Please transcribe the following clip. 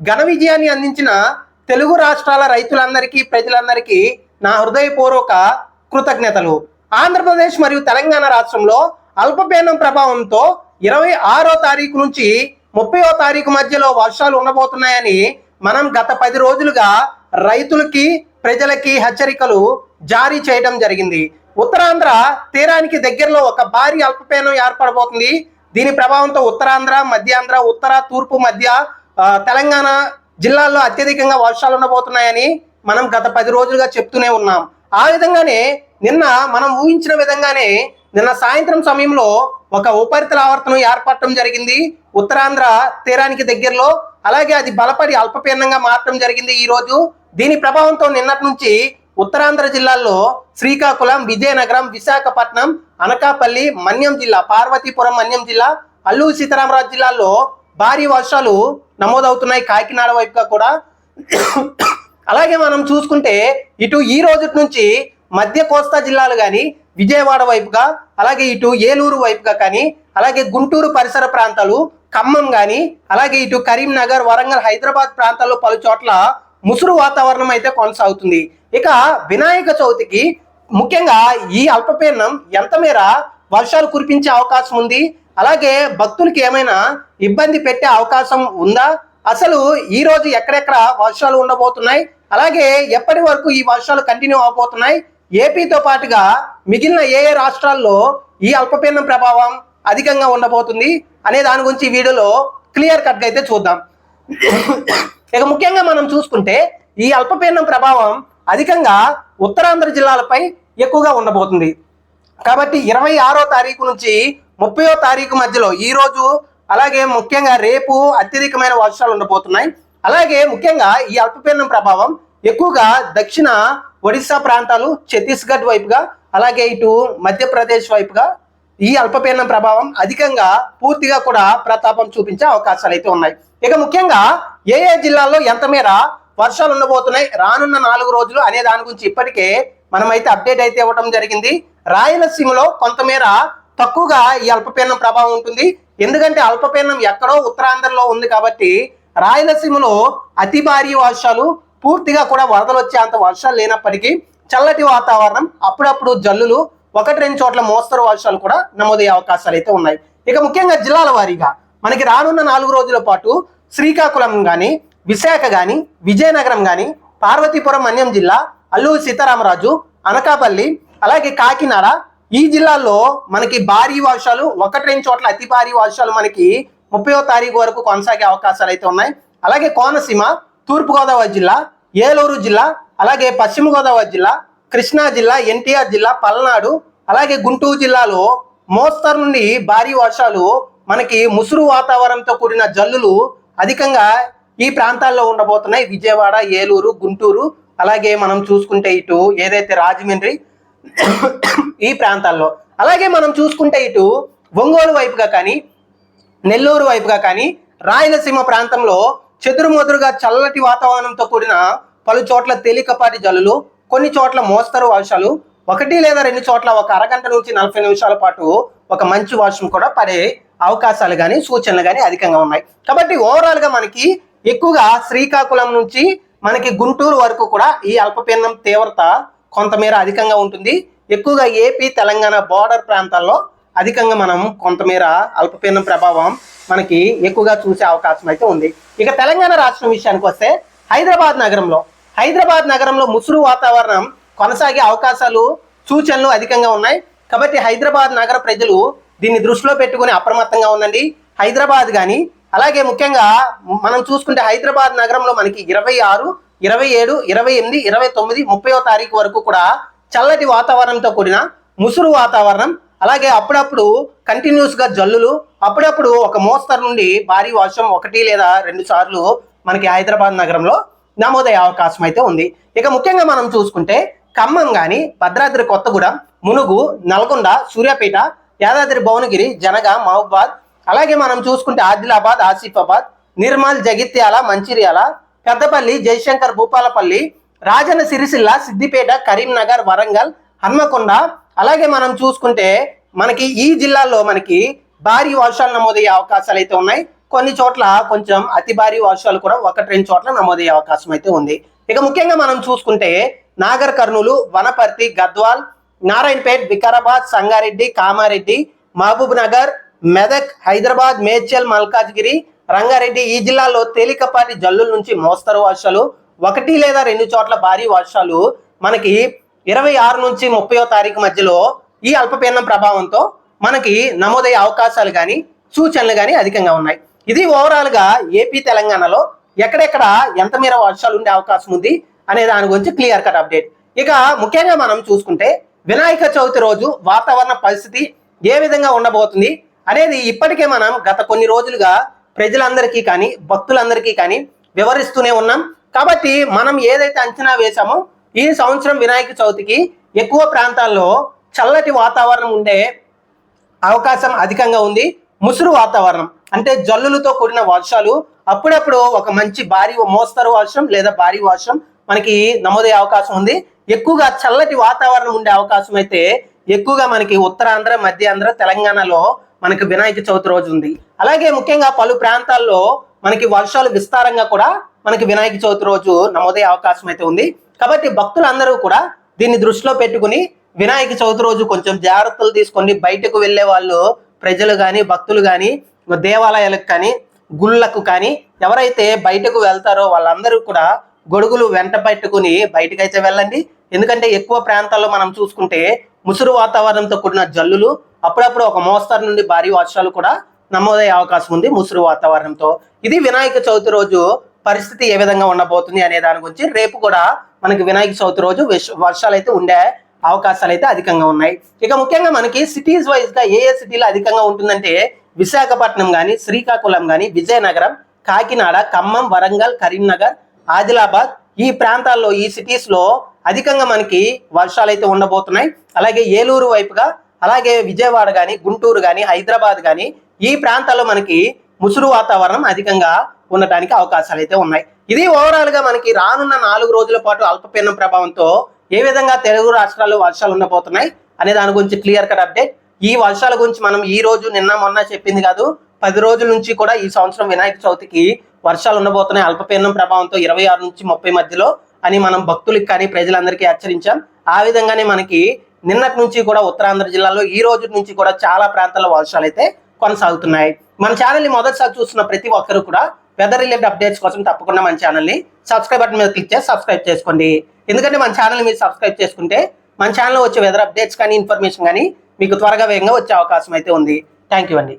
ఘన విజయాన్ని అందించిన తెలుగు రాష్ట్రాల రైతులందరికీ ప్రజలందరికీ నా హృదయపూర్వక కృతజ్ఞతలు. ఆంధ్రప్రదేశ్ మరియు తెలంగాణ రాష్ట్రంలో అల్పపీడనం ప్రభావంతో ఇరవై ఆరో తారీఖు నుంచి ముప్పైవ తారీఖు మధ్యలో వర్షాలు ఉండబోతున్నాయని మనం గత పది రోజులుగా రైతులకి ప్రజలకి హెచ్చరికలు జారీ చేయడం జరిగింది. ఉత్తరాంధ్ర తీరానికి దగ్గరలో ఒక భారీ అల్పపీడనం ఏర్పడబోతుంది. దీని ప్రభావంతో ఉత్తరాంధ్ర మధ్యాంధ్ర ఉత్తర తూర్పు మధ్య తెలంగాణ జిల్లాల్లో అత్యధికంగా వర్షాలు ఉండబోతున్నాయని మనం గత పది రోజులుగా చెప్తూనే ఉన్నాం. ఆ విధంగానే నిన్న మనం ఊహించిన విధంగానే నిన్న సాయంత్రం సమయంలో ఒక ఉపరితల ఆవర్తనం ఏర్పడటం జరిగింది. ఉత్తరాంధ్ర తీరానికి దగ్గరలో అలాగే అది బలపడి అల్పపీడనంగా మారటం జరిగింది ఈ రోజు. దీని ప్రభావంతో నిన్నటి నుంచి ఉత్తరాంధ్ర జిల్లాల్లో శ్రీకాకుళం విజయనగరం విశాఖపట్నం అనకాపల్లి మన్యం జిల్లా పార్వతీపురం మన్యం జిల్లా అల్లూరు సీతారామరాజు జిల్లాల్లో భారీ వర్షాలు నమోదవుతున్నాయి కాకినాడ వైపుగా కూడా. అలాగే మనం చూసుకుంటే ఇటు ఈ రోజు నుంచి మధ్య కోస్తా జిల్లాలు కానీ విజయవాడ వైపుగా అలాగే ఇటు ఏలూరు వైపుగా కానీ అలాగే గుంటూరు పరిసర ప్రాంతాలు ఖమ్మం కానీ అలాగే ఇటు కరీంనగర్ వరంగల్ హైదరాబాద్ ప్రాంతాల్లో పలు చోట్ల ముసురు వాతావరణం అయితే కొనసాగుతుంది. ఇక వినాయక చవితికి ముఖ్యంగా ఈ అల్పపీడనం ఎంత మేర వర్షాలు కురిపించే అవకాశం ఉంది? అలాగే భక్తులకి ఏమైనా ఇబ్బంది పెట్టే అవకాశం ఉందా? అసలు ఈ రోజు ఎక్కడెక్కడ వర్షాలు ఉండబోతున్నాయి? అలాగే ఎప్పటి వరకు ఈ వర్షాలు కంటిన్యూ అవబోతున్నాయి? ఏపీతో పాటుగా మిగిలిన ఏ ఏ రాష్ట్రాల్లో ఈ అల్పపీడనం ప్రభావం అధికంగా ఉండబోతుంది అనే దాని గురించి ఈ వీడియోలో క్లియర్ కట్గా అయితే చూద్దాం. ఇక ముఖ్యంగా మనం చూసుకుంటే ఈ అల్పపీడనం ప్రభావం అధికంగా ఉత్తరాంధ్ర జిల్లాలపై ఎక్కువగా ఉండబోతుంది. కాబట్టి ఇరవై ఆరో తారీఖు నుంచి ముప్పయో తారీఖు మధ్యలో ఈ రోజు అలాగే ముఖ్యంగా రేపు అత్యధికమైన వర్షాలు ఉండబోతున్నాయి. అలాగే ముఖ్యంగా ఈ అల్పపీడనం ప్రభావం ఎక్కువగా దక్షిణ ఒడిశా ప్రాంతాలు ఛత్తీస్గఢ్ వైపుగా అలాగే ఇటు మధ్యప్రదేశ్ వైపుగా ఈ అల్పపీడనం ప్రభావం అధికంగా పూర్తిగా కూడా ప్రతాపం చూపించే అవకాశాలు అయితే ఉన్నాయి. ఇక ముఖ్యంగా ఏ ఏ జిల్లాల్లో ఎంత మేర వర్షాలు ఉండబోతున్నాయి? రానున్న నాలుగు రోజులు అనే దాని గురించి ఇప్పటికే మనమైతే అప్డేట్ అయితే ఇవ్వడం జరిగింది. రాయలసీమలో కొంతమేర తక్కువగా ఈ అల్పపీడనం ప్రభావం ఉంటుంది. ఎందుకంటే అల్పపీడనం ఎక్కడో ఉత్తరాంధ్రలో ఉంది కాబట్టి రాయలసీమలో అతి భారీ వర్షాలు పూర్తిగా కూడా వరదలు వచ్చే అంత వర్షాలు లేనప్పటికీ చల్లటి వాతావరణం అప్పుడప్పుడు జల్లులు ఒకటి రెండు చోట్ల మోస్తరు వర్షాలు కూడా నమోదయ్యే అవకాశాలు అయితే ఉన్నాయి. ఇక ముఖ్యంగా జిల్లాల వారీగా మనకి రానున్న నాలుగు రోజుల పాటు శ్రీకాకుళం కానీ విశాఖ కానీ విజయనగరం కానీ పార్వతీపురం మన్యం జిల్లా అల్లూరు సీతారామరాజు అనకాపల్లి అలాగే కాకినాడ ఈ జిల్లాల్లో మనకి భారీ వర్షాలు ఒకటి రెండు చోట్ల అతి భారీ వర్షాలు మనకి ముప్పయో తారీఖు వరకు కొనసాగే అవకాశాలు అయితే ఉన్నాయి. అలాగే కోనసీమ తూర్పుగోదావరి జిల్లా ఏలూరు జిల్లా అలాగే పశ్చిమ గోదావరి జిల్లా కృష్ణా జిల్లా ఎన్టీఆర్ జిల్లా పల్నాడు అలాగే గుంటూరు జిల్లాలో మోస్తరు నుండి భారీ వర్షాలు మనకి ముసురు వాతావరణంతో కూడిన జల్లులు అధికంగా ఈ ప్రాంతాల్లో ఉండబోతున్నాయి. విజయవాడ ఏలూరు గుంటూరు అలాగే మనం చూసుకుంటే ఇటు ఏదైతే రాజమండ్రి ఈ ప్రాంతాల్లో. అలాగే మనం చూసుకుంటే ఇటు ఒంగోలు వైపుగా కానీ నెల్లూరు వైపుగా కానీ రాయలసీమ ప్రాంతంలో చెదురుమదురుగా చల్లటి వాతావరణంతో కూడిన పలు చోట్ల తేలికపాటి జల్లులు కొన్ని చోట్ల మోస్తరు వర్షాలు ఒకటి లేదా రెండు చోట్ల ఒక అరగంట నుంచి నలభై నిమిషాల పాటు ఒక మంచి వర్షం కూడా పడే అవకాశాలు కానీ సూచనలు కానీ అధికంగా ఉన్నాయి. కాబట్టి ఓవరాల్గా మనకి ఎక్కువగా శ్రీకాకుళం నుంచి మనకి గుంటూరు వరకు కూడా ఈ అల్పపీడనం తీవ్రత కొంతమేర అధికంగా ఉంటుంది. ఎక్కువగా ఏపీ తెలంగాణ బార్డర్ ప్రాంతాల్లో అధికంగా మనం కొంతమేర అల్పపీడనం ప్రభావం మనకి ఎక్కువగా చూసే అవకాశం అయితే ఉంది. ఇక తెలంగాణ రాష్ట్రం విషయానికి వస్తే హైదరాబాద్ నగరంలో హైదరాబాద్ నగరంలో ముసురు వాతావరణం కొనసాగే అవకాశాలు సూచనలు అధికంగా ఉన్నాయి. కాబట్టి హైదరాబాద్ నగర ప్రజలు దీన్ని దృష్టిలో పెట్టుకుని అప్రమత్తంగా ఉండండి. హైదరాబాద్ కానీ అలాగే ముఖ్యంగా మనం చూసుకుంటే హైదరాబాద్ నగరంలో మనకి ఇరవై ఆరు ఇరవై ఏడు ఇరవై ఎనిమిది ఇరవై తొమ్మిది ముప్పయో తారీఖు వరకు కూడా చల్లటి వాతావరణంతో కూడిన ముసురు వాతావరణం. అలాగే అప్పుడప్పుడు కంటిన్యూస్గా జల్లులు. అప్పుడప్పుడు ఒక మోస్తరు నుండి భారీ వర్షం ఒకటి లేదా రెండు సార్లు మనకి హైదరాబాద్ నగరంలో నమోదయ్యే అవకాశం అయితే ఉంది. ఇక ముఖ్యంగా మనం చూసుకుంటే ఖమ్మం కానీ భద్రాద్రి కొత్తగూడెం మునుగు నల్గొండ సూర్యాపేట యాదాద్రి భువనగిరి జనగ మహబాద్. అలాగే మనం చూసుకుంటే ఆదిలాబాద్ ఆసిఫాబాద్ నిర్మల్ జగిత్యాల మంచిర్యాల పెద్దపల్లి జయశంకర్ భూపాలపల్లి రాజన్న సిరిసిల్ల సిద్దిపేట కరీంనగర్ వరంగల్ హన్మకొండ. అలాగే మనం చూసుకుంటే మనకి ఈ జిల్లాల్లో మనకి భారీ వర్షాలు నమోదయ్యే అవకాశాలు అయితే ఉన్నాయి. కొన్ని చోట్ల కొంచెం అతి భారీ వర్షాలు కూడా ఒకటి రెండు చోట్ల నమోదయ్యే అవకాశం అయితే ఉంది. ఇక ముఖ్యంగా మనం చూసుకుంటే నాగర్ కర్నూలు వనపర్తి గద్వాల్ నారాయణపేట్ వికారాబాద్ సంగారెడ్డి కామారెడ్డి మహబూబ్ నగర్ మెదక్ హైదరాబాద్ మేడ్చల్ మల్కాజ్గిరి రంగారెడ్డి ఈ జిల్లాలో తేలికపాటి జల్లుల నుంచి మోస్తరు వర్షాలు. ఒకటి లేదా రెండు చోట్ల భారీ వర్షాలు. మనకి ఇరవై ఆరు నుంచి ముప్పయో తారీఖు మధ్యలో ఈ అల్పపీడనం ప్రభావంతో మనకి నమోదయ్యే అవకాశాలు కానీ సూచనలు కానీ అధికంగా ఉన్నాయి. ఇది ఓవరాల్గా ఏపీ తెలంగాణలో ఎక్కడెక్కడ ఎంత మేర వర్షాలు ఉండే అవకాశం ఉంది అనే దాని గురించి క్లియర్ కట్ అప్డేట్. ఇక ముఖ్యంగా మనం చూసుకుంటే వినాయక చవితి రోజు వాతావరణ పరిస్థితి ఏ విధంగా ఉండబోతుంది అనేది ఇప్పటికే మనం గత కొన్ని రోజులుగా ప్రజలందరికీ కానీ భక్తులందరికీ కానీ వివరిస్తూనే ఉన్నాం. కాబట్టి మనం ఏదైతే అంచనా వేశామో ఈ సంవత్సరం వినాయక చవితికి ఎక్కువ ప్రాంతాల్లో చల్లటి వాతావరణం ఉండే అవకాశం అధికంగా ఉంది. ముసురు వాతావరణం అంటే జల్లులతో కూడిన వర్షాలు అప్పుడప్పుడు ఒక మంచి భారీ మోస్తరు వర్షం లేదా భారీ వర్షం మనకి నమోదయ్యే అవకాశం ఉంది. ఎక్కువగా చల్లటి వాతావరణం ఉండే అవకాశం అయితే ఎక్కువగా మనకి ఉత్తరాంధ్ర మధ్యాంధ్ర తెలంగాణలో మనకి వినాయక చవితి రోజు ఉంది. అలాగే ముఖ్యంగా పలు ప్రాంతాల్లో మనకి వర్షాలు విస్తారంగా కూడా మనకి వినాయక చవితి రోజు నమోదయ్యే అవకాశం అయితే ఉంది. కాబట్టి భక్తులందరూ కూడా దీన్ని దృష్టిలో పెట్టుకుని వినాయక చవితి రోజు కొంచెం జాగ్రత్తలు తీసుకొని బయటకు వెళ్ళే వాళ్ళు ప్రజలు కానీ భక్తులు కానీ దేవాలయాలకు కానీ గుళ్ళకు కానీ ఎవరైతే బయటకు వెళ్తారో వాళ్ళందరూ కూడా గొడుగులు వెంట పెట్టుకుని బయటకైతే వెళ్ళండి. ఎందుకంటే ఎక్కువ ప్రాంతాల్లో మనం చూసుకుంటే ముసురు వాతావరణంతో కూడిన జల్లులు అప్పుడప్పుడు ఒక మోస్తరు నుండి భారీ వర్షాలు కూడా నమోదయ్యే అవకాశం ఉంది. ముసురు వాతావరణంతో. ఇది వినాయక చవితి రోజు పరిస్థితి ఏ విధంగా ఉండబోతుంది అనే దాని గురించి రేపు కూడా మనకి వినాయక చవితి రోజు వర్షాలు అయితే ఉండే అవకాశాలు అయితే అధికంగా ఉన్నాయి. ఇక ముఖ్యంగా మనకి సిటీస్ వైజ్గా ఏ ఏ సిటీలో అధికంగా ఉంటుందంటే విశాఖపట్నం కానీ శ్రీకాకుళం కానీ విజయనగరం కాకినాడ ఖమ్మం వరంగల్ కరీంనగర్ ఆదిలాబాద్ ఈ ప్రాంతాల్లో ఈ సిటీస్లో అధికంగా మనకి వర్షాలు అయితే ఉండబోతున్నాయి. అలాగే ఏలూరు వైపుగా అలాగే విజయవాడ కానీ గుంటూరు కానీ హైదరాబాద్ కానీ ఈ ప్రాంతాల్లో మనకి ముసురు వాతావరణం అధికంగా ఉండటానికి అవకాశాలు అయితే ఉన్నాయి. ఇది ఓవరాల్గా మనకి రానున్న నాలుగు రోజుల పాటు అల్పపీడనం ప్రభావంతో ఏ విధంగా తెలుగు రాష్ట్రాల్లో వర్షాలు ఉండబోతున్నాయి అనే దాని గురించి క్లియర్ కట్ అప్డేట్ ఈ వర్షాల గురించి మనం ఈ రోజు నిన్న మొన్న చెప్పింది కాదు పది రోజుల నుంచి కూడా ఈ సంవత్సరం వినాయక చవితికి వర్షాలు ఉండబోతున్నాయి. అల్పపీడనం ప్రభావంతో ఇరవై ఆరు నుంచి ముప్పై మధ్యలో అని మనం భక్తులకి కానీ ప్రజలందరికీ హెచ్చరించాం. ఆ విధంగానే మనకి నిన్నటి నుంచి కూడా ఉత్తరాంధ్ర జిల్లాలో ఈ రోజు నుంచి కూడా చాలా ప్రాంతాల్లో వర్షాలు అయితే కొనసాగుతున్నాయి. మన ఛానల్ని మొదటిసారి చూస్తున్న ప్రతి ఒక్కరు కూడా వెదర్ రిలేటెడ్ అప్డేట్స్ కోసం తప్పకుండా మన ఛానల్ని సబ్స్క్రైబ్ బటన్ మీద క్లిక్ చేసి సబ్స్క్రైబ్ చేసుకోండి. ఎందుకంటే మన ఛానల్ మీరు సబ్స్క్రైబ్ చేసుకుంటే మన ఛానల్లో వచ్చే వెదర్ అప్డేట్స్ కానీ ఇన్ఫర్మేషన్ కానీ మీకు త్వరగా వేగంగా వచ్చే అవకాశం అయితే ఉంది. థ్యాంక్ యూ అండి.